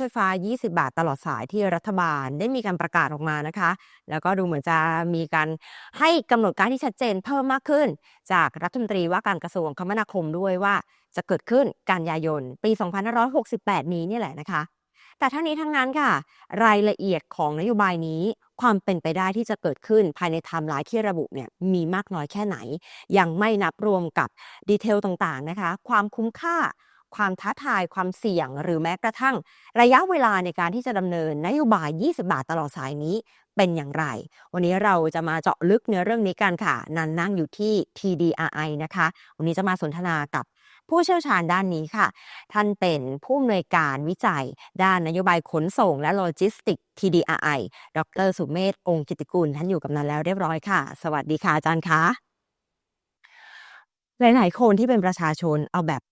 ไฟฟ้า 20 บาทตลอดสายที่รัฐบาลได้มีการประกาศออกมานะคะ แล้วก็ดูเหมือนจะมีการให้กำหนดการที่ชัดเจนเพิ่มมากขึ้น จากรัฐมนตรีว่าการกระทรวงคมนาคมด้วยว่าจะเกิดขึ้นกันยายน ปี 2568 นี้นี่แหละนะคะ แต่ทั้งนี้ทั้งนั้นค่ะ รายละเอียดของนโยบายนี้ความเป็นไปได้ที่จะเกิดขึ้นภายในไทม์ไลน์ที่ระบุเนี่ยมีมากน้อยแค่ไหน ยังไม่นับรวมกับดีเทลต่างๆนะคะ ความคุ้มค่า ความท้าทายความเสี่ยง หรือแม้กระทั่ง ระยะเวลาในการที่จะดำเนินนโยบาย 20 บาทตลอดสายนี้เป็นอย่างไร วันนี้เราจะมาเจาะลึกในเรื่องนี้กันค่ะ นันนั่งอยู่ที่ TDRI นะคะ วันนี้จะมาสนทนากับผู้เชี่ยวชาญด้านนี้ค่ะ ท่านเป็นผู้อำนวยการวิจัย ด้านนโยบายขนส่งและโลจิสติก TDRI ดรสุเมธ องค์กิติกุล ท่านอยู่กับนันแล้วเรียบร้อยค่ะ สวัสดีค่ะอาจารย์คะ หลาย ๆ คนที่เป็นประชาชนเอาแบบ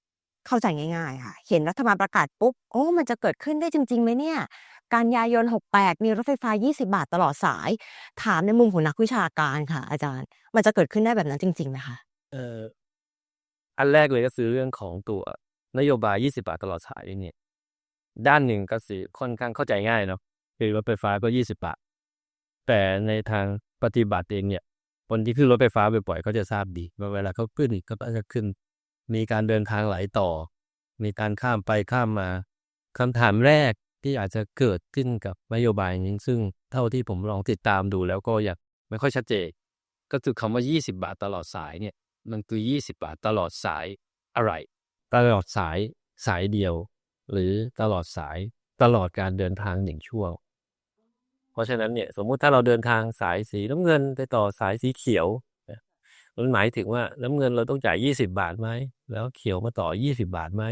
เข้าใจง่าย ๆ ค่ะ เห็นรัฐบาลประกาศปุ๊บ โอ้ มันจะเกิดขึ้นได้จริงๆไหมเนี่ย กันยายน 68 มีรถไฟฟ้า 20 บาทตลอดสาย ถามในมุมของนักวิชาการค่ะ อาจารย์ มันจะเกิดขึ้นได้แบบนั้นจริงๆไหมคะ?เอออันแรกเลยก็คือเรื่องของตัวนโยบาย 20 บาทตลอดสายเนี่ย ด้านหนึ่งก็คือค่อนข้างเข้าใจง่ายเนาะ คือรถไฟฟ้าก็ 20 บาท แต่ในทางปฏิบัติเองเนี่ยคนที่ขึ้นรถไฟฟ้าบ่อยๆก็จะทราบดีว่าเวลาเขาขึ้นก็จะขึ้น มีการเดินทางไหลต่อ มีการข้ามไปข้ามมาคำถามแรกที่อาจจะเกิดขึ้นกับนโยบายนี้ซึ่งเท่าที่ผมลองติดตามดูแล้วก็ยังไม่ค่อยชัดเจนก็คือคำว่า 20 บาทตลอดสายเนี่ยมันคือ 20 บาทตลอดสายอะไร ตลอดสายสายเดียว หรือตลอดสายตลอดการเดินทาง1ช่วเพราะฉะนั้นเนี่ยสมมุติถ้าเราเดินทางสายสีน้ำเงินไปต่อสายสีเขียว มันหมายถึงว่าน้ำเงินเราต้องจ่าย20บาทไหม แล้วเขียวมาต่อ20บาทไหม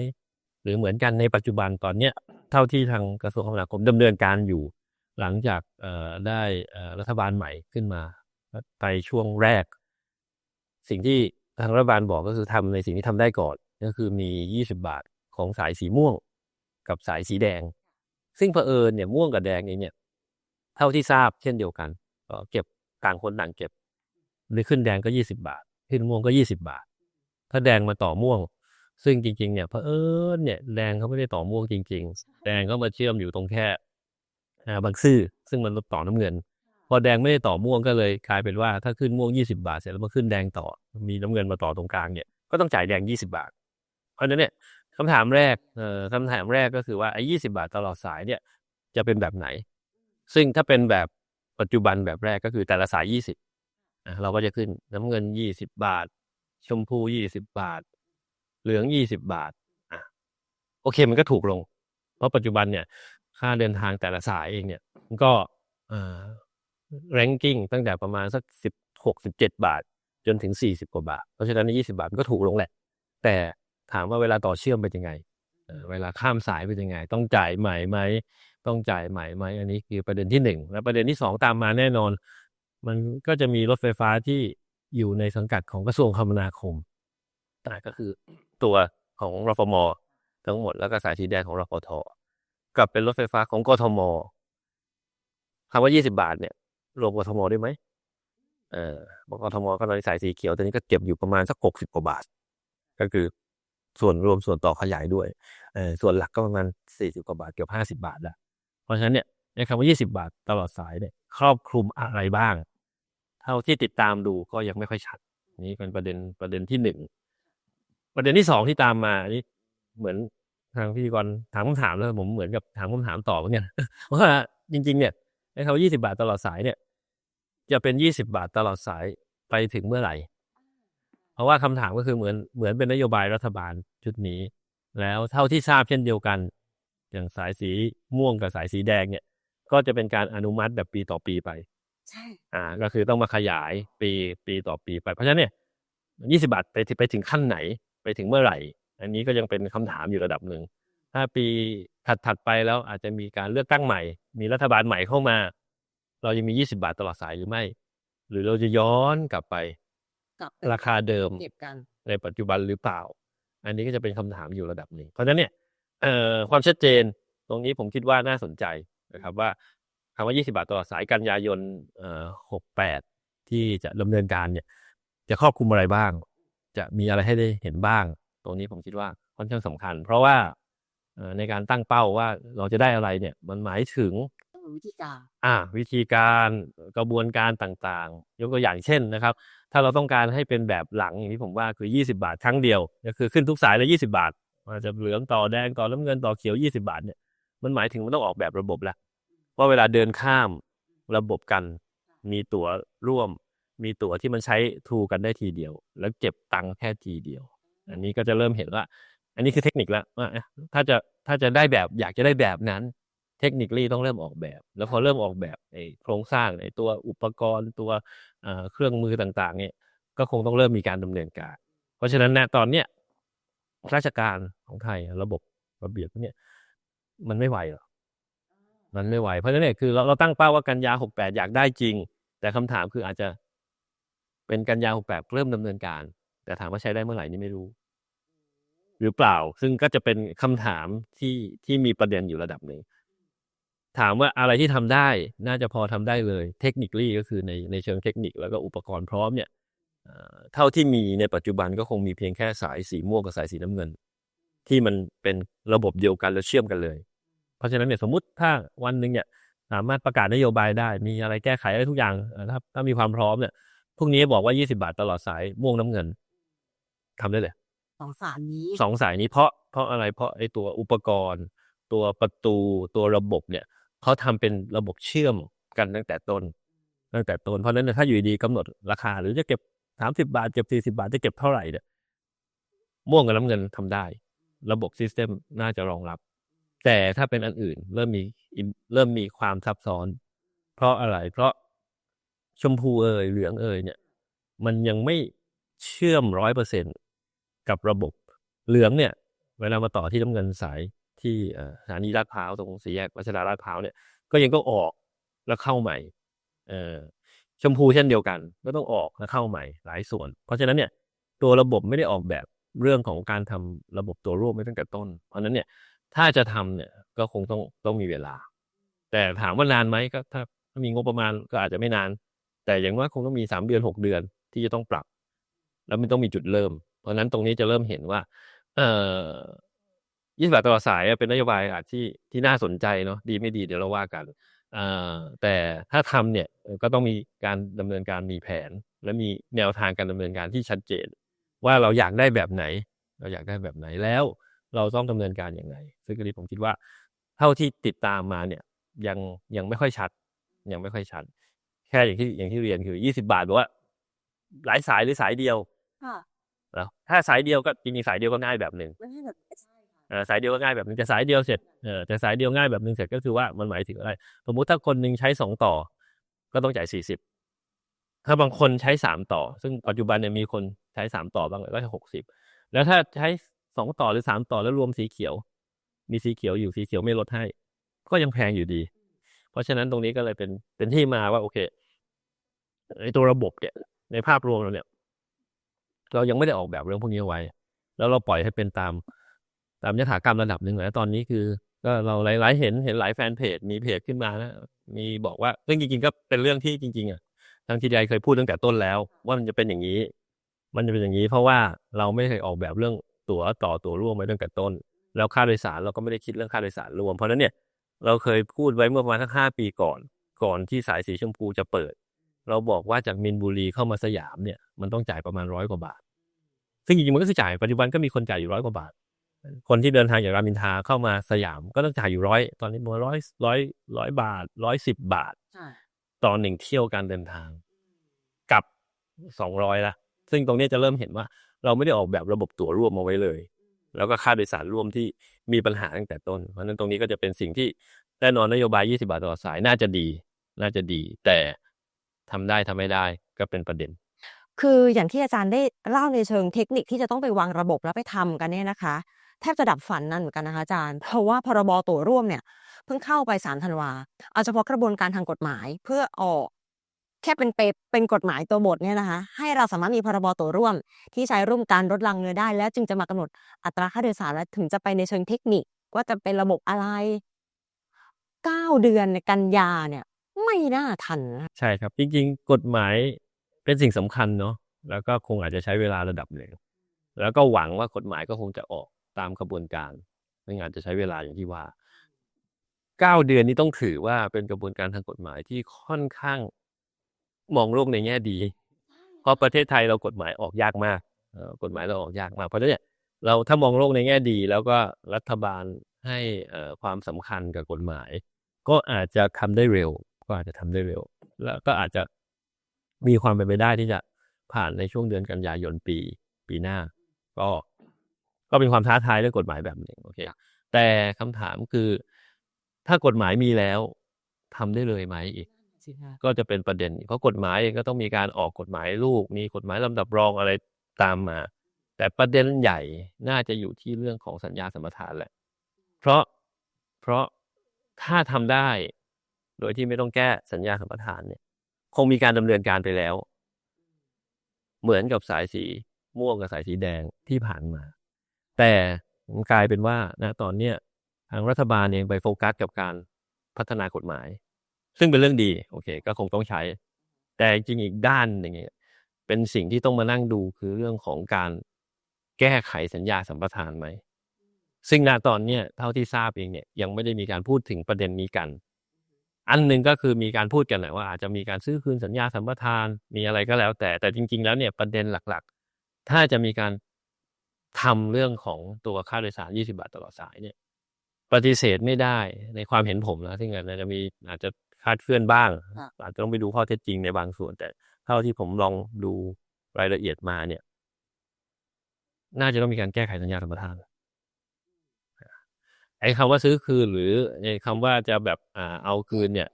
หรือเหมือนกันในปัจจุบันตอนเนี้ยเท่าที่ทางกระทรวงคมนาคมดำเนินการอยู่ หลังจากได้รัฐบาลใหม่ขึ้นมาในช่วงแรก สิ่งที่ทางรัฐบาลบอกก็คือทำในสิ่งที่ทำได้ก่อน ก็คือมี20บาทของสายสีม่วง กับสายสีแดง ซึ่งเผอิญเนี่ยม่วงกับแดงเองเนี่ย เท่าที่ทราบเช่นเดียวกันเก็บต่างคนต่างเก็บ หรือขึ้นแดงก็20บาท ขึ้นม่วงก็20บาท ถ้าแดงมาต่อม่วง ซึ่งจริง ๆ เนี่ยเผอิญเนี่ยแดงเขาไม่ได้ต่อม่วงจริง ๆ แดงก็มาเชื่อมอยู่ตรงแค่อ่าบางซื่อซึ่งมันต่อน้ำเงิน พอแดงไม่ได้ต่อม่วงก็เลยกลายเป็นว่าถ้าขึ้นม่วง20บาท เสร็จแล้วมาขึ้นแดงต่อ มีน้ำเงินมาต่อตรงกลางเนี่ยก็ต้องจ่ายแดง20บาท เพราะฉะนั้นเนี่ยคำถามแรกเอ่อคำถามแรกก็คือว่าไอ้20บาทตลอดสายเนี่ยจะเป็นแบบไหน ซึ่งถ้าเป็นแบบปัจจุบันแบบแรกก็คือแต่ละสาย20อ่า เราก็จะขึ้นน้ำเงิน20บาท ชมพู20บาท เหลือง20บาทอ่าโอเคมันก็ถูกลง เพราะปัจจุบันเนี่ย ค่าเดินทางแต่ละสายเองเนี่ย มันก็อ่า ranking ตั้งแต่ประมาณสัก16-17บาท จนถึง40กว่าบาท เพราะฉะนั้น20บาทมันก็ถูกลงแหละ แต่ถามว่าเวลาต่อเชื่อมเป็นยังไงเเวลาข้ามสายเป็นยังไง ต้องจ่ายใหม่ไหม ต้องจ่ายใหม่ไหม อันนี้คือประเด็นที่1และประเด็นที่2ตามมาแน่นอน มันก็จะมีรถไฟฟ้าที่อยู่ในสังกัดของกระทรวงคมนาคมอ่ก็คือตัวของรฟม.ทั้งหมดแล้วก็สายสีแดงของรพท.กับเป็นรถไฟฟ้าของกทม.คำว่า 20 บาทเนี่ย รวมกทม.ได้ไหมเอ่อกทม.ก็ตอนนี้สายสีเขียวตอนนี้ก็เก็บอยู่ประมาณสัก 60 กว่าบาท ก็คือส่วนรวมส่วนต่อขยายด้วยเออส่วนหลักก็ประมาณ 40 กว่าบาทเกือบ50 บาทล้วเพราะฉะนั้นเนี่ย ไอ้คำว่า 20 บาทตลอดสายเนี่ยครอบคลุมอะไรบ้าง เท่าที่ติดตามดูก็ยังไม่ค่อยชัด นี่เป็นประเด็นประเด็นที่1ประเด็นที่2ที่ตามมาอันนี้เหมือนทางพิธีกรถามคำถามแล้วผมเหมือนกับถามคำถามต่อเหมือนกันว่าจริง ๆ เนี่ยไอ้คำว่า20 บาทตลอดสายเนี่ย จะเป็น 20 บาทตลอดสายไปถึงเมื่อไหร่ เพราะว่าคำถามก็คือเหมือนเหมือนเป็นนโยบายรัฐบาลชุดนี้ แล้วเท่าที่ทราบเช่นเดียวกัน อย่างสายสีม่วงกับสายสีแดงเนี่ย ก็จะเป็นการอนุมัติแบบปีต่อปีไป ใช่ อ่า ก็คือต้องมาขยายปีปีต่อปีไป เพราะฉะนั้นเนี่ย20บาทไปไปถึงขั้นไหน ไปถึงเมื่อไหร่ อันนี้ก็ยังเป็นคำถามอยู่ระดับหนึ่ง ถ้าปีถัดๆไปแล้วอาจจะมีการเลือกตั้งใหม่ มีรัฐบาลใหม่เข้ามา เรายังมี20บาทตลอดสายหรือไม่ หรือเราจะย้อนกลับไปกลับไปราคาเดิมเก็บกันในปัจจุบันหรือเปล่า อันนี้ก็จะเป็นคำถามอยู่ระดับหนึ่งเพราะฉะนั้นเนี่ยเอ่อความชัดเจนตรงนี้ผมคิดว่าน่าสนใจ นะครับว่าคำว่า 20 บาทตลอดสายกันยายนเอ่อ68 ที่จะดำเนินการเนี่ย จะครอบคลุมอะไรบ้าง จะมีอะไรให้ได้เห็นบ้าง ตรงนี้ผมคิดว่าค่อนข้างสำคัญ เพราะว่าเอ่อในการตั้งเป้าว่าเราจะได้อะไรเนี่ย มันหมายถึงวิธีการอ่า วิธีการกระบวนการต่างๆ ยกตัวอย่างเช่นนะครับ ถ้าเราต้องการให้เป็นแบบหลังอย่างที่ผมว่าคือ 20 บาทครั้งเดียวก็คือขึ้นทุกสายเลย20 บาทอาจจะเหลืองต่อแดงต่อน้ำเงินต่อเขียว 20 บาทเนี่ย มันหมายถึงมันต้องออกแบบระบบแล้วว่าเวลาเดินข้ามระบบกัน มีตั๋วร่วม มีตั๋วที่มันใช้ทูกันได้ทีเดียว แล้วเก็บตังค์แค่ทีเดียว อันนี้ก็จะเริ่มเห็นว่า อันนี้คือเทคนิคล้วว่าเอ๊ะถ้าจะถ้าจะได้แบบอยากจะได้แบบนั้น เทคนิคลี่ต้องเริ่มออกแบบ แล้วพอเริ่มออกแบบไอ้โครงสร้างไอ้ตัวอุปกรณ์ตัวเครื่องมือต่างๆ เนี่ย ก็คงต้องเริ่มมีการดำเนินการ เพราะฉะนั้นณตอนเนี้ยราชการของไทยระบบระเบียบเนี่ย มันไม่ไหวหรอกมันไม่ไหว เพราะฉะนั้นเนี่ยคือเราเราตั้งเป้าว่ากันยาหกแปดอยากได้จริง แต่คำถามคืออาจจะเป็นกันยาหกแปดเริ่มดำเนินการ แต่ถามว่าใช้ได้เมื่อไหร่นี่ไม่รู้ หรือเปล่า ซึ่งก็จะเป็นคำถามที่ที่มีประเด็นอยู่ระดับหนึ่งถามว่าอะไรที่ทำได้ น่าจะพอทำได้เลย เทคนิคลี่ก็คือในในเชิงเทคนิคแล้วก็อุปกรณ์พร้อมเนี่ยเอ่อเท่าที่มีในปัจจุบันก็คงมีเพียงแค่สายสีม่วงกับสายสีน้ำเงิน ที่มันเป็นระบบเดียวกันแล้วเชื่อมกันเลย เพราะฉะนั้นเนี่ยสมมุติถ้าวันหนึ่งเนี่ยสามารถประกาศนโยบายได้ มีอะไรแก้ไขอะไรทุกอย่างเอ่อถ้าถ้ามีความพร้อมเนี่ยพรุ่งนี้บอกว่า 20 บาทตลอดสายม่วงน้ำเงินทำได้เลยสองสารนี้สองสายนี้เพราะเพราะอะไรเพราะไอ้ตัวอุปกรณ์ ตัวประตูตัวระบบเนี่ยเขาทำเป็นระบบเชื่อมกันตั้งแต่ต้น ตั้งแต่ต้นเพราะฉะนั้นเนยถ้าอยู่ดีๆกำหนดราคา หรือจะเก็บสามสิบาทเก็บสี่สิบาทจะเก็บเท่าไหร่เนี่ยม่วงกับน้ำเงินทำได้ ระบบซิสเต็มน่าจะรองรับ แต่ถ้าเป็นอันอื่น เริ่มมีเริ่มมีความซับซ้อน เพราะอะไร เพราะชมพูเอ่ยเหลืองเอ่ยเนี่ย มันยังไม่เชื่อมร้อยเปอร์เซ็นกับระบบ เหลืองเนี่ย เวลามาต่อที่น้ำเงินสายที่สถานีลาดพร้าวตรงสี่แยกวัชราลาดพร้าวเนี่ย ก็ยังต้องออกแล้วเข้าใหม่ เออชมพูเช่นเดียวกัน ก็ต้องออกแล้วเข้าใหม่หลายส่วน เพราะฉะนั้นเนี่ยตัวระบบไม่ได้ออกแบบ เรื่องของการทำระบบตัวร่วมไว้ตั้งแต่ต้น เพราะนั้นเนี่ยถ้าจะทำเนี่ยก็คงต้องต้องมีเวลา แต่ถามว่านานไหมก็ถ้าถ้ามีงบประมาณก็อาจจะไม่นาน แต่อย่างว่าคงต้องมีสามเดือนหกเดือนที่จะต้องปรับ แล้วมันต้องมีจุดเริ่ม เพราะนั้นตรงนี้จะเริ่มเห็นว่า เอ่อยี่สิบาทตลอดสายเป็นนโยบายอาจที่ที่น่าสนใจเนาะดีไม่ดีเดี๋ยวเราว่ากันอแต่ถ้าทำเนี่ยก็ต้องมีการดำเนินการมีแผน และมีแนวทางการดำเนินการที่ชัดเจน ว่าเราอยากได้แบบไหน เราอยากได้แบบไหนแล้ว เราต้องดำเนินการอย่างไรซึ่งอันนี้ผมคิดว่า เท่าที่ติดตามมาเนี่ยยังยังไม่ค่อยชัด ยังไม่ค่อยชัด แค่อย่างที่อย่างที่เรียนคือยี่สิบาทบอกว่า หลายสายหรือสายเดียวค่ะแล้วถ้าสายเดียวก็จริงๆสายเดียวก็ง่ายแบบหนึ่งไม่ใช่แบบใช่ค่ะเออสายเดียวก็ง่ายแบบหนึงแต่สายเดียวเสร็จเออแต่สายเดียวง่ายแบบหนึงเสร็จก็คือว่ามันหมายถึงอะไร สมมุติถ้าคนหนึ่งใช้สองต่อ ก็ต้องจ่ายสี่สิบ ถ้าบางคนใช้สามต่อ ซึ่งปัจจุบันเนี่ยมีคนใช้สามต่อบางก็หกสิบแล้วถ้าใช้สองต่อหรือสามต่อแล้วรวมสีเขียว มีสีเขียวอยู่สีเขียวไม่ลดให้ ก็ยังแพงอยู่ดี เพราะฉะนั้นตรงนี้ก็เลยเป็นเป็นที่มาว่าโอเคไอตัวระบบเนี่ย ในภาพรวมเราเนี่ย เรายังไม่ได้ออกแบบเรื่องพวกนี้เอาไว้ แล้วเราปล่อยให้เป็นตามตามยถากรรมระดับหนึ่งแล้วตอนนี้คือ ก็เราหลายๆเห็นเห็นหลายแฟนเพจมีเพจขึ้นมานะมีบอกว่าเรื่องจริงๆก็เป็นเรื่องที่จริง ๆ อะ ทางทีดีเคยพูดตั้งแต่ต้นแล้ว ว่ามันจะเป็นอย่างนี้ มันจะเป็นอย่างนี้ เพราะว่าเราไม่เคยออกแบบเรื่องตั๋วต่อตั๋วร่วมไว้ตั้งแต่ต้น แล้วค่าโดยสารเราก็ไม่ได้คิดเรื่องค่าโดยสารรวม เพราะนั้นเนี่ยเราเคยพูดไว้เมื่อประมาณสักห้าปีก่อน ก่อนที่สายสีชมพูจะเปิด เราบอกว่าจากมินบุรีเข้ามาสยามเนี่ย มันต้องจ่ายประมาณร้อยกว่าบาท ซึ่งจริงๆมันก็จ่ายปัจจุบันก็มีคนจ่ายอยู่ร้อยกว่าบาท คนที่เดินทางจากรามินทาเข้ามาสยามก็ต้องจ่ายอยู่ร้อยตอนนี้ประมาณร้อยร้อยร้อยบาทร้อยสิบบาท ต่อหนึ่งเที่ยวการเดินทาง กับสองร้อยละซึ่งตรงนี้จะเริ่มเห็นว่า เราไม่ได้ออกแบบระบบตั๋วร่วมมาไว้เลย แล้วก็ค่าโดยสารร่วมที่มีปัญหาตั้งแต่ต้น เพราะฉะนั้นตรงนี้ก็จะเป็นสิ่งที่แน่นอนนโยบาย 20 บาทต่อสายน่าจะดี น่าจะดี แต่ทำได้ทำไม่ได้ก็เป็นประเด็น คืออย่างที่อาจารย์ได้เล่าในเชิงเทคนิคที่จะต้องไปวางระบบแล้วไปทำกันเนี่ยนะคะ แทบจะดับฝันนั่นเหมือนกันนะคะอาจารย์ เพราะว่าพรบตัวร่วมเนี่ยเพิ่งเข้าไปสามธันวา เอาเฉพาะกระบวนการทางกฎหมายเพื่อออกแค่เป็นเปเป็นกฎหมายตัวบทเนี่ยนะคะ ให้เราสามารถมีพรบตัวร่วม ที่ใช้ร่วมการลดรางเงินได้ แล้วจึงจะมากำหนดอัตราค่าโดยสารและถึงจะไปในเชิงเทคนิคว่าจะเป็นระบบอะไรเก้าเดือนในกันยาเนี่ย ไม่น่าทันใช่ครับ จริง ๆ กฎหมายเป็นสิ่งสำคัญเนาะแล้วก็คงอาจจะใช้เวลาระดับหนึ่งแล้วก็หวังว่ากฎหมายก็คงจะออก ตามกระบวนการมันอาจจะใช้เวลาอย่างที่ว่าเก้าเดือนนี้ต้องถือว่าเป็นกระบวนการทางกฎหมายที่ค่อนข้างมองโลกในแง่ดี เพราะประเทศไทยเรากฎหมายออกยากมากเอ่อกฎหมายเราออกยากมากเพราะฉะนั้นเนี่ยเราถ้ามองโลกในแง่ดี แล้วก็รัฐบาลให้เอ่อความสำคัญกับกฎหมาย ก็อาจจะทำได้เร็ว ก็อาจจะทำได้เร็ว แล้วก็อาจจะมีความเป็นไปได้ที่จะผ่านในช่วงเดือนกันยายนปี ปีหน้า ก็ ก็เป็นความท้าทายเรื่องกฎหมายแบบหนึ่งโอเคแต่คำถามคือ ถ้ากฎหมายมีแล้วทำได้เลยไหมอีกสิคะก็จะเป็นประเด็นอีกเพราะกฎหมายเองก็ต้องมีการออกกฎหมายลูก มีกฎหมายลำดับรองอะไรตามมา แต่ประเด็นใหญ่น่าจะอยู่ที่เรื่องของสัญญาสัมปทานแหละ เพราะเพราะถ้าทำได้ โดยที่ไม่ต้องแก้สัญญาสัมปทานเนี่ย คงมีการดำเนินการไปแล้ว เหมือนกับสายสีม่วงกับสายสีแดงที่ผ่านมา แต่มันกลายเป็นว่านะตอนเนี้ยทางรัฐบาลเองไปโฟกัสกับการพัฒนากฎหมาย ซึ่งเป็นเรื่องดีโอเค ก็คงต้องใช้ แต่จริงอีกด้านหนึ่งเนี่ยเป็นสิ่งที่ต้องมานั่งดูคือเรื่องของการแก้ไขสัญญาสัมปทานไหมซึ่งณตอนเนี้ยเท่าที่ทราบเองเนี่ยยังไม่ได้มีการพูดถึงประเด็นนี้กัน อันหนึ่งก็คือมีการพูดกันแหละว่าอาจจะมีการซื้อคืนสัญญาสัมปทานมีอะไรก็แล้ว แต่แต่จริง ๆ แล้วเนี่ยประเด็นหลักๆ ถ้าจะมีการ ทำเรื่องของตัวค่าโดยสาร 20 บาทตลอดสายเนี่ย ปฏิเสธไม่ได้ในความเห็นผมนะที่อาจจะมีอาจจะคลาดเคลื่อนบ้าง อาจจะต้องไปดูข้อเท็จจริงในบางส่วน แต่เท่าที่ผมลองดูรายละเอียดมาเนี่ย น่าจะต้องมีการแก้ไขสัญญาสัมปทานไอ้คำว่าซื้อคืนหรือไอ้คำว่าจะแบบอ่าเอาคืนเนี่ย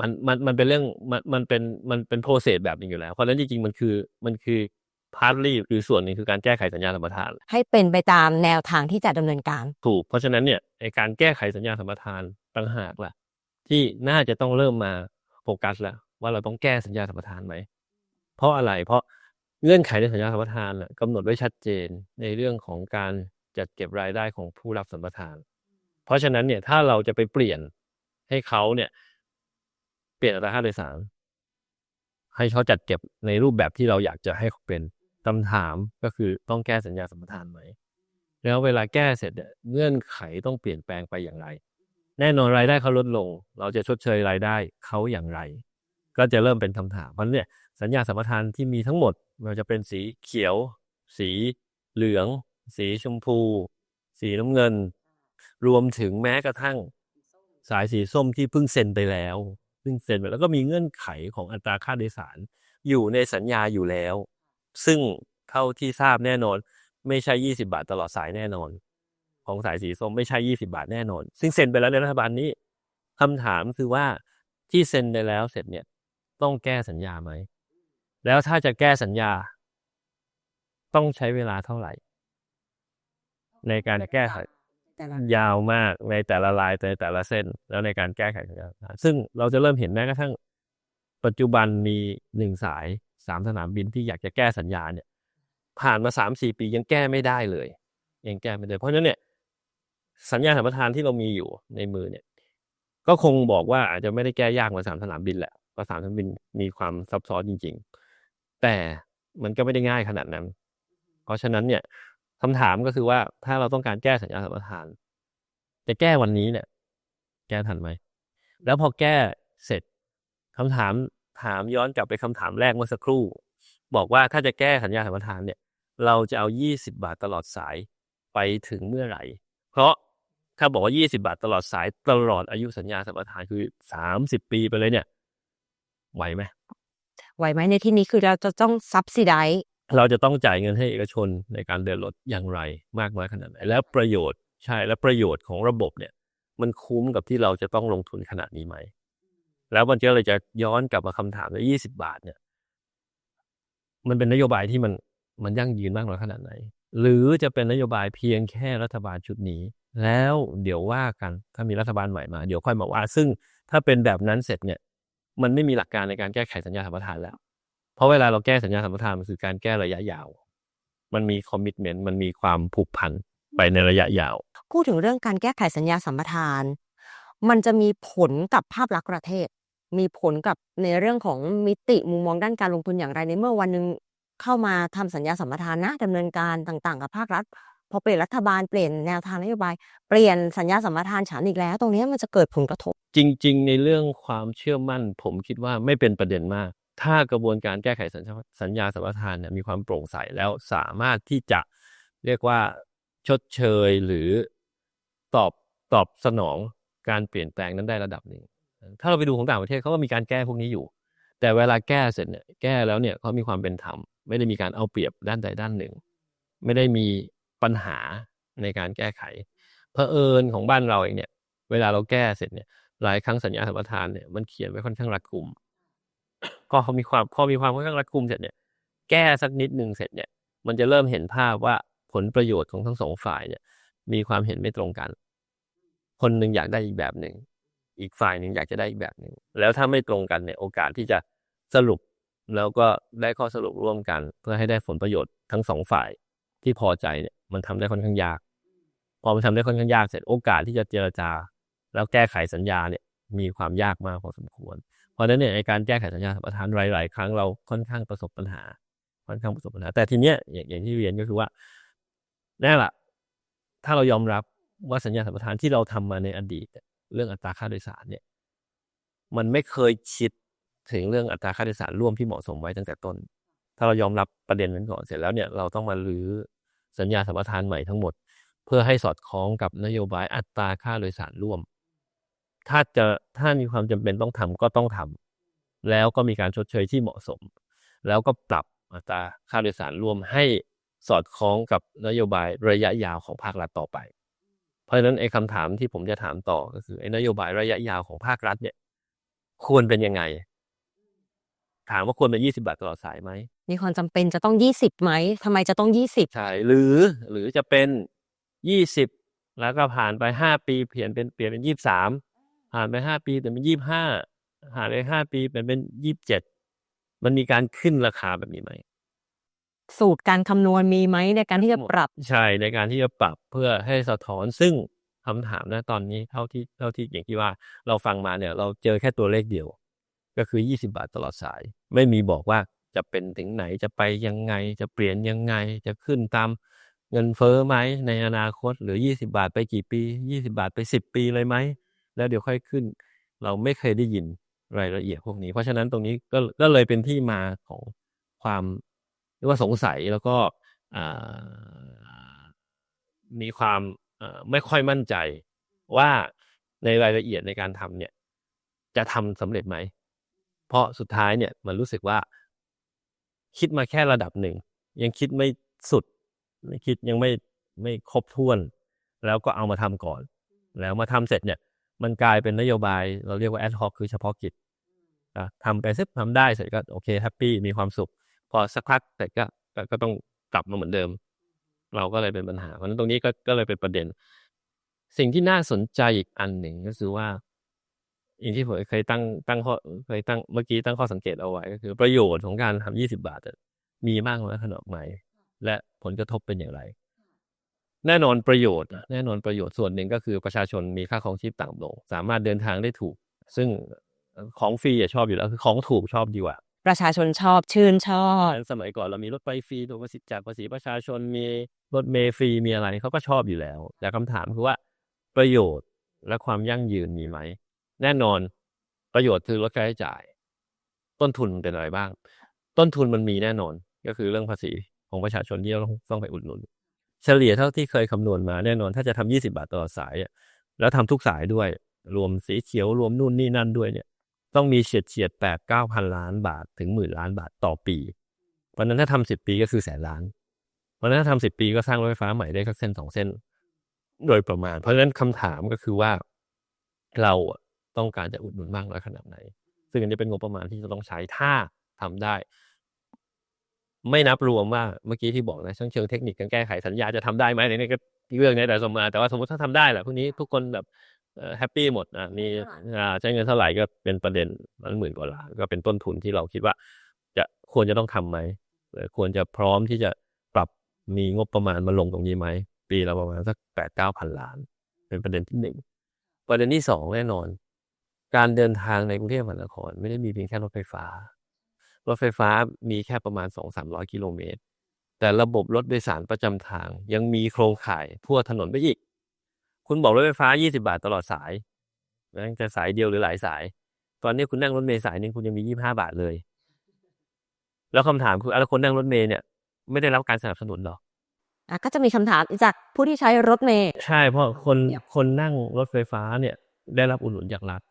มันมันมันเป็นเรื่องมันมันเป็นมันเป็นโปรเซสแบบหนึงอยู่แล้ว เพราะฉะนั้นจริงๆมันคือมันคือ พาร์ทลีหรือส่วนหนึ่งคือการแก้ไขสัญญาสัมปทาน ให้เป็นไปตามแนวทางที่จะดำเนินการ ถูก เพราะฉะนั้นเนี่ยไอการแก้ไขสัญญาสัมปทานต่างหากล่ะ ที่น่าจะต้องเริ่มมาโฟกัสแล้วว่าเราต้องแก้สัญญาสัมปทานไหม เพราะอะไรเพราะเงื่อนไขในสัญญาสัมปทานน่ะกำหนดไว้ชัดเจนในเรื่องของการจัดเก็บรายได้ของผู้รับสัมปทาน เพราะฉะนั้นเนี่ยถ้าเราจะไปเปลี่ยนให้เขาเนี่ยเปลี่ยนอัตราค่าโดยสารให้เขาจัดเก็บในรูปแบบที่เราอยากจะให้เขาเป็น คำถามก็คือต้องแก้สัญญาสัมปทานไหม แล้วเวลาแก้เสร็จเนี่ยเงื่อนไขต้องเปลี่ยนแปลงไปอย่างไร แน่นอนรายได้เขาลดลง เราจะชดเชยรายได้เขาอย่างไร ก็จะเริ่มเป็นคำถาม เพราะเนี่ยสัญญาสัมปทานที่มีทั้งหมดไมันจะเป็นสีเขียว สีเหลือง สีชมพู สีน้ำเงิน รวมถึงแม้กระทั่ง สายสีส้มที่เพิ่งเซ็นไปแล้วเพิ่งเซ็นไปแล้วก็มีเงื่อนไขของอัตราค่าโดยสารอยู่ในสัญญาอยู่แล้ว ซึ่งเท่าที่ทราบแน่นอน ไม่ใช่ 20 บาทตลอดสายแน่นอน ของสายสีส้มไม่ใช่ 20 บาทแน่นอน ซึ่งเซ็นไปแล้วในรัฐบาลนี้คำถามคือว่าที่เซ็นไปแล้วเสร็จเนี่ย ต้องแก้สัญญาไหม แล้วถ้าจะแก้สัญญา ต้องใช้เวลาเท่าไหร่ ในการแก้ไขยาวมากในแต่ละลายในแต่ละเส้น แล้วในการแก้ไขสัญญาซึ่งเราจะเริ่มเห็นแม้กระทั่งปัจจุบันมีหนึ่งสาย สามสนามบินที่อยากจะแก้สัญญาเนี่ย ผ่านมาสามสี่ปียังแก้ไม่ได้เลย ยังแก้ไม่ได้เพราะฉะนั้นเนี่ย สัญญาสัมปทานที่เรามีอยู่ในมือเนี่ย ก็คงบอกว่าอาจจะไม่ได้แก้ยากเหมือนสามสนามบินแหละเพราะสามสนามบินมีความซับซ้อนจริง ๆ แต่มันก็ไม่ได้ง่ายขนาดนั้น เพราะฉะนั้นเนี่ยคำถามก็คือว่าถ้าเราต้องการแก้สัญญาสัมปทาน จะแก้วันนี้เนี่ย แก้ทันไหมแล้วพอแก้เสร็จคำถาม ถามย้อนกลับไปคำถามแรกเมื่อสักครู่ บอกว่าถ้าจะแก้สัญญาสัมปทานเนี่ย เราจะเอา 20 บาทตลอดสายไปถึงเมื่อไหร่ เพราะถ้าบอกว่า 20 บาทตลอดสายตลอดอายุสัญญาสัมปทานคือ 30 ปีไปเลยเนี่ย ไหวไหมไหวไหมในที่นี้คือเราจะต้องซับซิไดเราจะต้องจ่ายเงินให้เอกชนในการเดินรถอย่างไรมากน้อยขนาดไหนแล้วประโยชน์ใช่และประโยชน์ของระบบเนี่ย มันคุ้มกับที่เราจะต้องลงทุนขนาดนี้ไหม แล้วมันก็เลยจะย้อนกลับมาคำถามว่า20บาทเนี่ย มันเป็นนโยบายที่มันมันยั่งยืนมากน้อยขนาดไหน หรือจะเป็นนโยบายเพียงแค่รัฐบาลชุดนี้ แล้วเดี๋ยวว่ากันถ้ามีรัฐบาลใหม่มา เดี๋ยวค่อยมาว่า ซึ่งถ้าเป็นแบบนั้นเสร็จเนี่ย มันไม่มีหลักการในการแก้ไขสัญญาสัมปทานแล้ว เพราะเวลาเราแก้สัญญาสัมปทานมันคือการแก้ระยะยาว มันมีคอมมิชเมนต์มันมีความผูกพันไปในระยะยาวพูดถึงเรื่องการแก้ไขสัญญาสัมปทาน มันจะมีผลกับภาพลักษณ์ประเทศ มีผลกับในเรื่องของมิติมุมมองด้านการลงทุนอย่างไรในเมื่อวันหนึ่งเข้ามาทำสัญญาสัมปทานนะดำเนินการต่างๆ กับภาครัฐ พอเปลี่ยนรัฐบาลเปลี่ยนแนวทางนโยบาย เปลี่ยนสัญญาสัมปทานฉันอีกแล้ว ตรงนี้มันจะเกิดผลกระทบ จริง ๆ ในเรื่องความเชื่อมั่น ผมคิดว่าไม่เป็นประเด็นมาก ถ้ากระบวนการแก้ไขสัญญาสัญญาสัมปทานเนี่ยมีความโปร่งใสแล้วสามารถที่จะเรียกว่าชดเชยหรือตอบตอบสนองการเปลี่ยนแปลงนั้นได้ระดับหนึ่ง ถ้าเราไปดูของต่างประเทศเขาก็มีการแก้พวกนี้อยู่ แต่เวลาแก้เสร็จเนี่ยแก้แล้วเนี่ยเขามีความเป็นธรรมไม่ได้มีการเอาเปรียบด้านใดด้านหนึ่ง ไม่ได้มีปัญหาในการแก้ไขเพอเอิญของบ้านเราเองเนี่ย เวลาเราแก้เสร็จเนี่ยหลายครั้งสัญญาสัมปทานเนี่ยมันเขียนไว้ค่อนข้างรัดกุมก็เขามีความพอมีความค่อนข้างรัดกุมเสร็จเนี่ย แก้สักนิดหนึ่งเสร็จเนี่ย มันจะเริ่มเห็นภาพว่าผลประโยชน์ของทั้งสองฝ่ายเนี่ย มีความเห็นไม่ตรงกัน คนหนึ่งอยากได้อีกแบบหนึ่ง อีกฝ่ายหนึ่งอยากจะได้อีกแบบหนึ่งแล้วถ้าไม่ตรงกันเนี่ยโอกาสที่จะสรุปแล้วก็ได้ข้อสรุปร่วมกัน เพื่อให้ได้ผลประโยชน์ทั้งสองฝ่ายที่พอใจเนี่ยมันทำได้ค่อนข้างยาก พอมันทำได้ค่อนข้างยากเสร็จโอกาสที่จะเจรจา แล้วแก้ไขสัญญาเนี่ยมีความยากมากพอสมควร เพราะนั้นเนี่ยในการแก้ไขสัญญาสัมปทานหลาย ๆ ครั้งเราค่อนข้างประสบปัญหา ค่อนข้างประสบปัญหา แต่ทีเนี้ยอย่างที่เรียนก็คือว่าแน่ละถ้าเรายอมรับว่าสัญญาสัมปทานที่เราทำมาในอดีต เรื่องอัตราค่าโดยสารเนี่ย มันไม่เคยคิดถึงเรื่องอัตราค่าโดยสารร่วมที่เหมาะสมไว้ตั้งแต่ต้น ถ้าเรายอมรับประเด็นนั้นก่อนเสร็จแล้วเนี่ยเราต้องมารื้อสัญญาสัมปทานใหม่ทั้งหมด เพื่อให้สอดคล้องกับนโยบายอัตราค่าโดยสารร่วม ถ้าจะถ้ามีความจำเป็นต้องทำก็ต้องทำแล้วก็มีการชดเชยที่เหมาะสม แล้วก็ปรับอัตราค่าโดยสารร่วมให้สอดคล้องกับนโยบายระยะยาวของภาครัฐต่อไป เพราะฉะนั้นไอ้คำถามที่ผมจะถามต่อก็คือไอ้นโยบายระยะยาวของภาครัฐ เนี่ย ควรเป็นยังไง ถามว่าควรเป็น20บาทตลอดสายไหมมีความจำเป็นจะต้อง20ไหมทำไมจะต้อง20ใช่หรือหรือจะเป็น20แล้วก็ผ่านไป5ปีเปลี่ยนเป็นเปลี่ยนเป็น23ผ่านไป5ปีเปลี่ยนเป็น25ผ่านไป5ปีเปลี่ยนเป็น27มันมีการขึ้นราคาแบบนี้ไหม สูตรการคำนวณมีไหมในการที่จะปรับ ใช่ในการที่จะปรับเพื่อให้สะท้อนซึ่งคำถามนะตอนนี้เท่าที่เท่าที่อย่างที่ว่าเราฟังมาเนี่ย เราเจอแค่ตัวเลขเดียว ก็คือ 20 บาทตลอดสาย ไม่มีบอกว่าจะเป็นถึงไหนจะไปยังไง จะเปลี่ยนยังไง จะขึ้นตามเงินเฟ้อไหมในอนาคต หรือ 20 บาทไปกี่ปี 20 บาทไป 10 ปีเลยไหมแล้วเดี๋ยวค่อยขึ้น เราไม่เคยได้ยินรายละเอียดพวกนี้ เพราะฉะนั้นตรงนี้ก็ก็เลยเป็นที่มาของความ เรียกว่าสงสัยแล้วก็มีความไม่ค่อยมั่นใจว่าในรายละเอียดในการทำเนี่ย จะทำสำเร็จไหม เพราะสุดท้ายเนี่ยมันรู้สึกว่า คิดมาแค่ระดับหนึ่ง ยังคิดไม่สุดไม่คิดยังไม่ไม่ครบถ้วน แล้วก็เอามาทำก่อน แล้วมาทำเสร็จเนี่ย มันกลายเป็นนโยบาย เราเรียกว่าแอดฮอกคือเฉพาะกิจทำไปเสร็จทำได้เสร็จก็โอเคแฮปปี้มีความสุข พอสักพักเสร็จก็ก็ต้องกลับมาเหมือนเดิม เราก็เลยเป็นปัญหา เพราะฉะนั้นตรงนี้ก็ก็เลยเป็นประเด็น สิ่งที่น่าสนใจอีกอันหนึ่งก็คือว่าอย่างที่ผมเคยตั้งตั้งข้อเคยตั้งเมื่อกี้ตั้งข้อสังเกตเอาไว้ก็คือ ประโยชน์ของการทำยี่สิบาทมีมากน้อยขนาดไหนและผลกระทบเป็นอย่างไร แน่นอนประโยชน์แน่นอนประโยชน์ส่วนหนึ่งก็คือประชาชนมีค่าครองชีพต่ำลง สามารถเดินทางได้ถูก ซึ่งของฟรีอะชอบอยู่แล้วคือของถูกชอบดีกว่า ประชาชนชอบชื่นชอบ สมัยก่อนเรามีรถไฟฟรีถูกภาษีจากภาษีประชาชนมีรถเมล์ฟรีมีอะไรเขาก็ชอบอยู่แล้ว แต่คำถามคือว่าประโยชน์และความยั่งยืนมีไหม แน่นอนประโยชน์คือลดค่าใช้จ่าย ต้นทุนเป็นอะไรบ้าง ต้นทุนมันมีแน่นอนก็คือเรื่องภาษีของประชาชนที่เราต้องไปอุดหนุน เฉลี่ยเท่าที่เคยคำนวณมาแน่นอนถ้าจะทำยี่สิบาทตลอสาย แล้วทำทุกสายด้วย รวมสีเขียวรวมนู่นนี่นั่นด้วยเนี่ย ต้องมีเฉียดเฉียดแปดเก้าพันล้านบาทถึงหมื่นล้านบาทต่อปี เพราะนั้นถ้าทำสิบปีก็คือแสนล้านเพราะนั้นถ้าทำสิบปีก็สร้างรถไฟฟ้าใหม่ได้สักเส้นสองเส้น โดยประมาณ เพราะฉะนั้นคำถามก็คือว่าเราต้องการจะอุดหนุนมากน้อยขนาดไหน ซึ่งอันนี้เป็นงบประมาณที่จะต้องใช้ถ้าทำได้ ไม่นับรวมว่าเมื่อกี้ที่บอกนะเชิงเชิงเทคนิคการแก้ไขสัญญาจะทำได้ไหมในนี้ก็เรื่องในแต่สมมาแต่ว่าสมมติถ้าทำได้แหละพวกนี้ทุกคนแบบ แฮปปี้หมดอะมีอ่าใช้เงินเท่าไหร่ก็เป็นประเด็นมันหมื่นกว่าล้านก็เป็นต้นทุนที่เราคิดว่า จะควรจะต้องทำไหมหรือควรจะพร้อมที่จะปรับมีงบประมาณมาลงตรงนี้ไหม ปีละประมาณสักแปดเก้าพันล้าน เป็นประเด็นที่หนึ่งประเด็นที่สองแน่นอน การเดินทางในกรุงเทพมหานคร ไม่ได้มีเพียงแค่รถไฟฟ้า รถไฟฟ้ามีแค่ประมาณสองสามร้อยกิโลเมตร แต่ระบบรถโดยสารประจำทางยังมีโครงข่ายทั่วถนนไปอีก คุณบอกรถไฟฟ้า 20 บาทตลอดสายนะจะสายเดียวหรือหลายสาย ตอนนี้คุณนั่งรถเมล์สายหนึ่งคุณยังมี 25 บาทเลย แล้วคำถามคือแล้วคนนั่งรถเมล์เนี่ย ไม่ได้รับการสนับสนุนหรออะก็จะมีคำถามจากผู้ที่ใช้รถเมล์ใช่เพราะคนคนนั่งรถไฟฟ้าเนี่ย ได้รับอุดหนุนจากรัฐ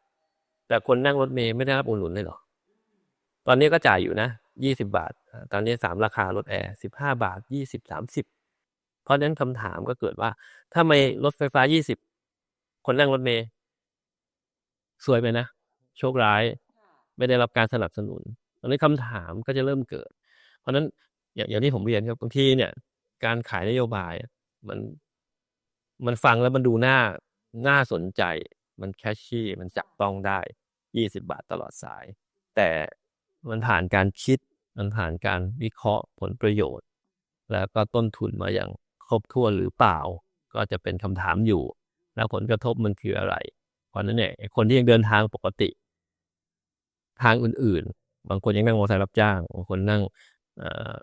แต่คนนั่งรถเมล์ไม่ได้รับอุดหนุนเลยเหรอตอนนี้ก็จ่ายอยู่นะยี่สิบาทอ่าตอนนี้สามราคารถแอร์สิบห้าบาทยี่สิบสามสิบ เพราะนั้นคำถามก็เกิดว่าถ้าไม่รถไฟฟ้ายี่สิบคนนั่งรถเมล์สวยไปนะ โชคร้าย ไม่ได้รับการสนับสนุนตอนนี้คำถามก็จะเริ่มเกิด เพราะนั้นอย่างอย่างที่ผมเรียนครับบางทีเนี่ย การขายนโยบาย มันมันฟังแล้วมันดูน่าน่าสนใจ มันแคชชี่ มันจับต้องได้ยี่สิบาทตลอดสาย แต่มันผ่านการคิด มันผ่านการวิเคราะห์ผลประโยชน์ แล้วก็ต้นทุนมาอย่าง ครบถ้วนหรือเปล่า ก็จะเป็นคำถามอยู่ แล้วผลกระทบมันคืออะไร เพราะฉะนั้นเนี่ยไอ้คนที่ยังเดินทางปกติ ทางอื่นๆ บางคนยังนั่งมอเตอร์ไซค์รับจ้างบางคนนั่งเอ่อ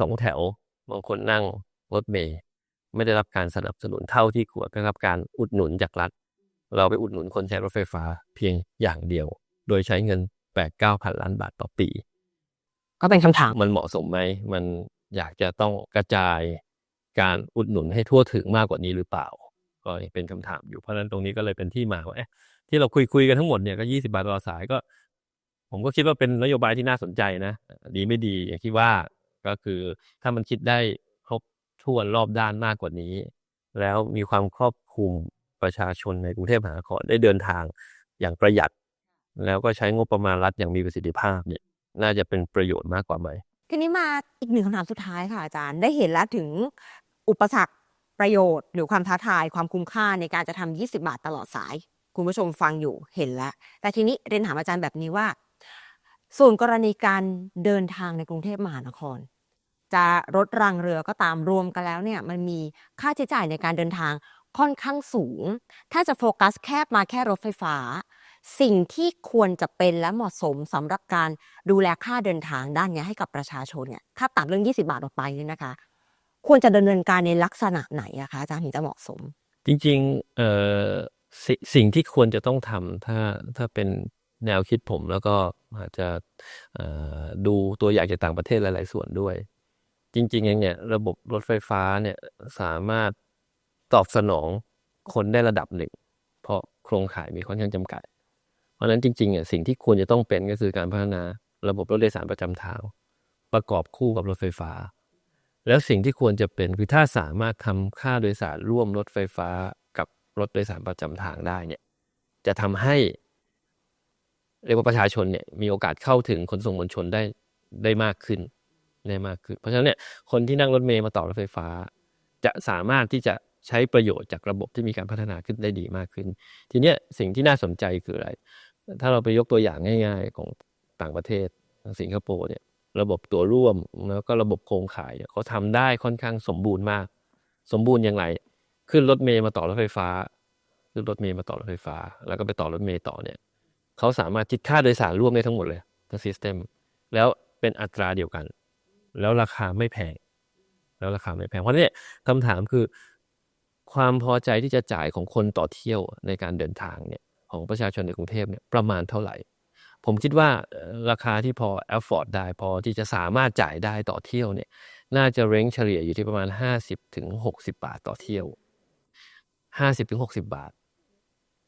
สองแถว บางคนนั่งรถเมล์ไม่ได้รับการสนับสนุนเท่าที่ควรได้รับการอุดหนุนจากรัฐ เราไปอุดหนุนคนใช้รถไฟฟ้าเพียงอย่างเดียว โดยใช้เงินแปดเก้าพันล้านบาทต่อปี ก็เป็นคำถามมันเหมาะสมไหม มันอยากจะต้องกระจาย การอุดหนุนให้ทั่วถึงมากกว่านี้หรือเปล่า ก็ยังเป็นคำถามอยู่เพราะฉะนั้นตรงนี้ก็เลยเป็นที่มาว่าที่เราคุยคุยๆกันทั้งหมดเนี่ยก็ยี่สิบาทต่อสายก็ ผมก็คิดว่าเป็นนโยบายที่น่าสนใจนะดีไม่ดีอย่างที่ว่าก็คือถ้ามันคิดได้ครบถ้วนรอบด้านมากกว่านี้ แล้วมีความครอบคลุมประชาชนในกรุงเทพมหานครได้เดินทางอย่างประหยัด แล้วก็ใช้งบประมาณรัฐอย่างมีประสิทธิภาพเนี่ย น่าจะเป็นประโยชน์มากกว่าไหมทีนี้มาอีกหนึ่งคำถามสุดท้ายค่ะอาจารย์ได้เห็นแล้วถึง อุปสรรคประโยชน์ หรือความท้าทายความคุ้มค่าในการจะทำ20 บาทตลอดสาย คุณผู้ชมฟังอยู่เห็นแล้ว แต่ทีนี้เรียนถามอาจารย์แบบนี้ว่า ส่วนกรณีการเดินทางในกรุงเทพมหานคร จะรถรางเรือก็ตามรวมกันแล้วเนี่ยมันมีค่าใช้จ่ายในการเดินทางค่อนข้างสูง ถ้าจะโฟกัสแคบมาแค่รถไฟฟ้า สิ่งที่ควรจะเป็นและเหมาะสมสำหรับการดูแลค่าเดินทางด้านนี้ให้กับประชาชนเนี่ยถ้าตัดเรื่อง 20 บาทออกไปเนี่ยนะคะ ควรจะดำเนินการในลักษณะไหนอะคะอาจารย์ถึงจะเหมาะสม จริงๆเอ่อสสิ่งที่ควรจะต้องทำถ้าถ้าเป็นแนวคิดผมแล้วก็อาจจะอ่อดูตัวอย่างจากต่างประเทศหลาย ๆ ส่วนด้วย จริงๆเองเนี่ยระบบรถไฟฟ้าเนี่ยสามารถตอบสนองคนได้ระดับหนึ่ง เพราะโครงข่ายมีค่อนข้างจำกัด เพราะฉะนั้นจริงๆอะสิ่งที่ควรจะต้องเป็นก็คือการพัฒนาระบบรถโดยสารประจำทาง ประกอบคู่กับรถไฟฟ้า แล้วสิ่งที่ควรจะเป็นคือถ้าสามารถทำค่าโดยสารร่วมรถไฟฟ้ากับรถโดยสารประจำทางได้เนี่ย จะทำให้ เรียกว่าประชาชนเนี่ยมีโอกาสเข้าถึงขนส่งมวลชนได้ได้มากขึ้นได้มากขึ้น เพราะฉะนั้นเนี่ยคนที่นั่งรถเมล์มาต่อรถไฟฟ้า จะสามารถที่จะใช้ประโยชน์จากระบบที่มีการพัฒนาขึ้นได้ดีมากขึ้น ทีเนี้ยสิ่งที่น่าสนใจคืออะไร ถ้าเราไปยกตัวอย่างง่าย ๆ ของต่างประเทศสิงคโปร์เนี่ย ระบบตัวร่วมแล้วก็ระบบโครงข่ายเขาทำได้ค่อนข้างสมบูรณ์มาก สมบูรณ์อย่างไร ขึ้นรถเมย์มาต่อรถไฟฟ้า ขึ้นรถเมย์มาต่อรถไฟฟ้า แล้วก็ไปต่อรถเมย์ต่อเนี่ยเขาสามารถคิดค่าโดยสารร่วมได้ทั้งหมดเลยทั้งซิสเต็มแล้วเป็นอัตราเดียวกัน แล้วราคาไม่แพง แล้วราคาไม่แพง เพราะนี่คำถามคือ ความพอใจที่จะจ่ายของคนต่อเที่ยวในการเดินทางเนี่ยของประชาชนในกรุงเทพเนี่ยประมาณเท่าไหร่ ผมคิดว่าราคาที่พอ afford ได้พอที่จะสามารถจ่ายได้ต่อเที่ยวเนี่ยน่าจะเร้งเฉลี่ยอยู่ที่ประมาณ 50ถึง60 บาทต่อเที่ยว 50ถึง60 บาท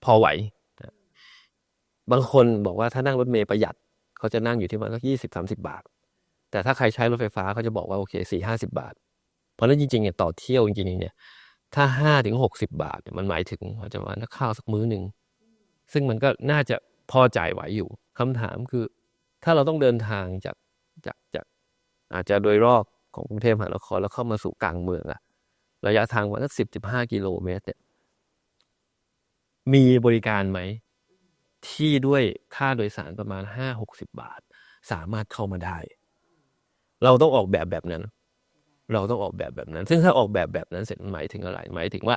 พอไหวนะบางคนบอกว่าถ้านั่งรถเมล์ประหยัด เขาจะนั่งอยู่ที่ประมาณสัก20 30บาท แต่ถ้าใครใช้รถไฟฟ้าเขาจะบอกว่าโอเค4 50บาท เพราะนั้นจริงๆเนี่ยต่อเที่ยวจริงๆเนี่ยถ้าห้าถึงหกสิบาทเนี่ยมันหมายถึงอาจจะประมาณนักข้าวสักมื้อหนึ่งซึ่งมันก็น่าจะพอจ่ายไหวอยู่ คำถามคือ ถ้าเราต้องเดินทางจากจากจากอาจจะโดยรอบของกรุงเทพมหานครแล้วเข้ามาสู่กลางเมืองอะระยะทางวันละสิบสิบห้ากิโลเมตรเนี่ยมีบริการไหม ที่ด้วยค่าโดยสารประมาณห้าหกสิบาท สามารถเข้ามาได้ เราต้องออกแบบแบบนั้น เราต้องออกแบบแบบนั้น ซึ่งถ้าออกแบบแบบนั้นเสร็จหมายถึงอะไรหมายถึงว่า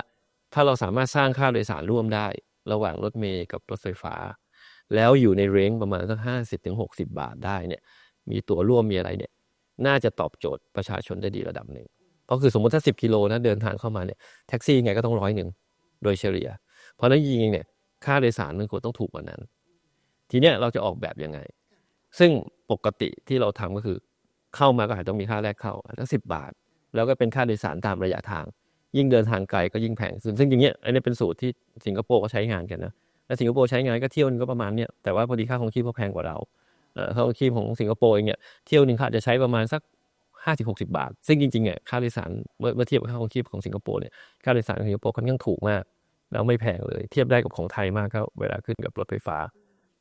ถ้าเราสามารถสร้างค่าโดยสารร่วมได้ ระหว่างรถเมล์กับรถไฟฟ้า แล้วอยู่ในเรนจ์ประมาณสักห้าสิบถึงหกสิบาทได้เนี่ย มีตั๋วร่วมมีอะไรเนี่ย น่าจะตอบโจทย์ประชาชนได้ดีระดับหนึ่งเพราะคือสมมติถ้า10กิโลนะเดินทางเข้ามาเนี่ยแท็กซี่ไงก็ต้องร้อยหนึ่งโดยเฉลี่ย เพราะนั้นจริงเนี่ยค่าโดยสารมันควรต้องถูกกว่านั้น ทีเนี้ยเราจะออกแบบยังไง ซึ่งปกติที่เราทำก็คือ เข้ามาก็อาจจะต้องมีค่าแรกเข้าทั้งสิบาท แล้วก็เป็นค่าโดยสารตามระยะทาง ยิ่งเดินทางไกลก็ยิ่งแพงขึ้นซึ่งอย่างเงี้ยอันนี้เป็นสูตรที่สิงคโปร์ก็ใช้งานกันนะ และสิงคโปร์ใช้งานก็เที่ยวนึงก็ประมาณเนี้ยแต่ว่าพอดีค่าของชีพเขาแพงกว่าเราเออค่าของชีพของสิงคโปร์เองเนี่ยเที่ยวหนึ่งเขาจะใช้ประมาณสักห้าสิบหกสิบาท ซึ่งจริงๆเนี่ยค่าโดยสารเมื่อเมื่อเทียบกับค่าของชีพของสิงคโปร์เนี่ยค่าโดยสารของสิงคโปร์ค่อนข้างถูกมาก แล้วไม่แพงเลย เทียบได้กับของไทยมากก็เวลาขึ้นกับรถไฟฟ้า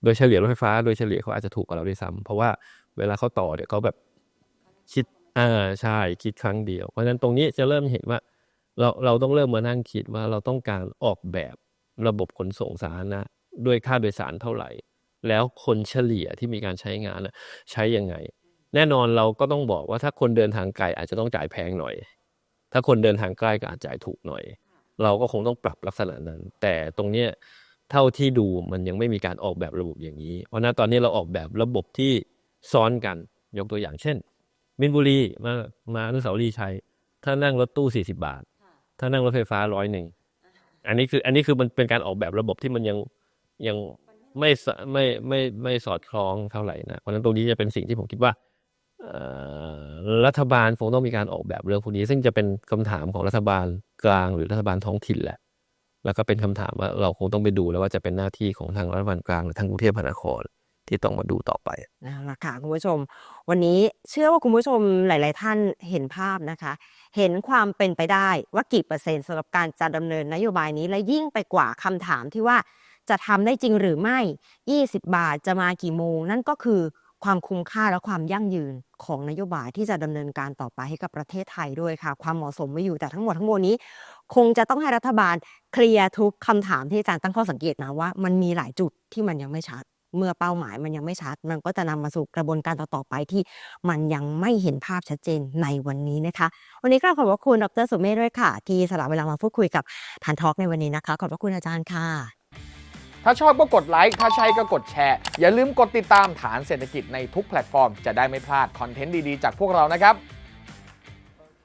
โดยเฉลี่ยรถไฟฟ้าโดยเฉลี่ยเขาอาจจะถูกกว่าเราด้วยซ้ำเพราะว่าเวลาเขาต่อเนี่ยเขาแบบคิดอ่าใช่คิดครั้งเดียว เพราะฉะนั้นตรงนี้จะเริ่มเห็นว่า เราเราต้องเริ่มมานั่งคิดว่าเราต้องการออกแบบ ระบบขนส่งสาธารณะด้วยค่าโดยสารเท่าไหร่ แล้วคนเฉลี่ยที่มีการใช้งานใช้ยังไง แน่นอนเราก็ต้องบอกว่าถ้าคนเดินทางไกลอาจจะต้องจ่ายแพงหน่อย ถ้าคนเดินทางใกล้ก็อาจจ่ายถูกหน่อย เราก็คงต้องปรับลักษณะนั้น แต่ตรงเนี้ยเท่าที่ดูมันยังไม่มีการออกแบบระบบอย่างนี้ เพราะฉะนั้นตอนนี้เราออกแบบระบบที่ซ้อนกันยกตัวอย่างเช่น มินบุรีมามาอนุสาวรีย์ชัย ถ้านั่งรถตู้ 40 บาท ถ้านั่งรถไฟฟ้าร้อยหนึ่ง อันนี้คืออันนี้คือมันเป็นการออกแบบระบบที่มันยังยังไม่ไม่ไม่ไม่สอดคล้องเท่าไหร่นะเพราะฉะนั้นตรงนี้จะเป็นสิ่งที่ผมคิดว่ารัฐบาลคงต้องมีการออกแบบเรื่องพวกนี้ ซึ่งจะเป็นคำถามของรัฐบาลกลางหรือรัฐบาลท้องถิ่นแหละ แล้วก็เป็นคำถามว่าเราคงต้องไปดูแล้วว่าจะเป็นหน้าที่ของทางรัฐบาลกลางหรือทางกรุงเทพมหานคร ที่ต้องมาดูต่อไปนั่นแหละค่ะคุณผู้ชม วันนี้เชื่อว่าคุณผู้ชมหลาย ๆ ท่านเห็นภาพนะคะ เห็นความเป็นไปได้ว่ากี่เปอร์เซ็นต์สำหรับการจะดำเนินนโยบายนี้และยิ่งไปกว่าคำถามที่ว่าจะทำได้จริงหรือไม่ 20 บาทจะมากี่โมง นั่นก็คือความคุ้มค่าและความยั่งยืนของนโยบายที่จะดำเนินการต่อไปให้กับประเทศไทยด้วยค่ะ ความเหมาะสมไม่อยู่แต่ทั้งหมดทั้งมวลนี้ คงจะต้องให้รัฐบาลเคลียร์ทุกคำถามที่อาจารย์ตั้งข้อสังเกตนะว่า มันมีหลายจุดที่มันยังไม่ชัด เมื่อเป้าหมายมันยังไม่ชัด มันก็จะนำมาสู่กระบวนการต่อๆไปที่มันยังไม่เห็นภาพชัดเจนในวันนี้นะคะ วันนี้ก็ขอบพระคุณดรสุเมธด้วยค่ะ ที่สละเวลามาพูดคุยกับทานทอล์กในวันนี้นะคะ ขอบพระคุณอาจารย์ค่ะ ถ้าชอบก็กดไลค์ถ้าใช่ก็กดแชร์อย่าลืมกดติดตามฐานเศรษฐกิจในทุกแพลตฟอร์ม จะได้ไม่พลาดคอนเทนต์ดีๆจากพวกเรานะครับ